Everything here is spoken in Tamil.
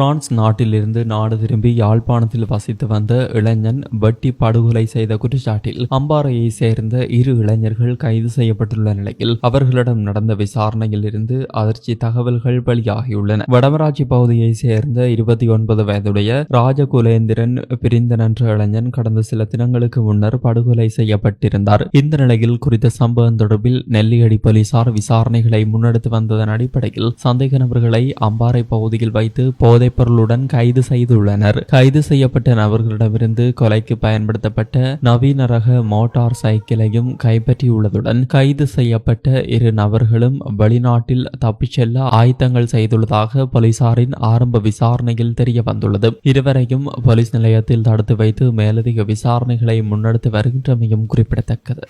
பிரான்ஸ் நாட்டிலிருந்து நாடு திரும்பி யாழ்ப்பாணத்தில் வசித்து வந்த இளைஞன் வெட்டி படுகொலை செய்த குற்றச்சாட்டில் அம்பாறையை சேர்ந்த இரு இளைஞர்கள் கைது செய்யப்பட்டுள்ள நிலையில் அவர்களிடம் நடந்த விசாரணையில் இருந்து அதிர்ச்சி தகவல்கள் வெளியாகியுள்ளன. வடமராட்சி பகுதியை சேர்ந்த இருபத்தி ஒன்பது வயதுடைய ராஜகுலேந்திரன் பிரிந்தன் என்ற இளைஞன் கடந்த சில தினங்களுக்கு முன்னர் படுகொலை செய்யப்பட்டிருந்தார். இந்த நிலையில் குறித்த சம்பவம் தொடர்பில் நெல்லியடி போலீசார் விசாரணைகளை முன்னெடுத்து வந்ததன் அடிப்படையில் சந்தேக நபர்களை அம்பாறை பகுதியில் வைத்து போதை பொருளுடன் கைது செய்துள்ளனர். கைது செய்யப்பட்ட நபர்களிடமிருந்து கொலைக்கு பயன்படுத்தப்பட்ட நவீன ரக மோட்டார் சைக்கிளையும் கைப்பற்றியுள்ளதுடன் கைது செய்யப்பட்ட இரு நபர்களும் வெளிநாட்டில் தப்பிச் செல்ல ஆயத்தங்கள் செய்துள்ளதாக போலீசாரின் ஆரம்ப விசாரணையில் தெரிய வந்துள்ளது இருவரையும் போலீஸ் நிலையத்தில் தடுத்து வைத்து மேலதிக விசாரணைகளை முன்னெடுத்து வருகின்றமையும் குறிப்பிடத்தக்கது.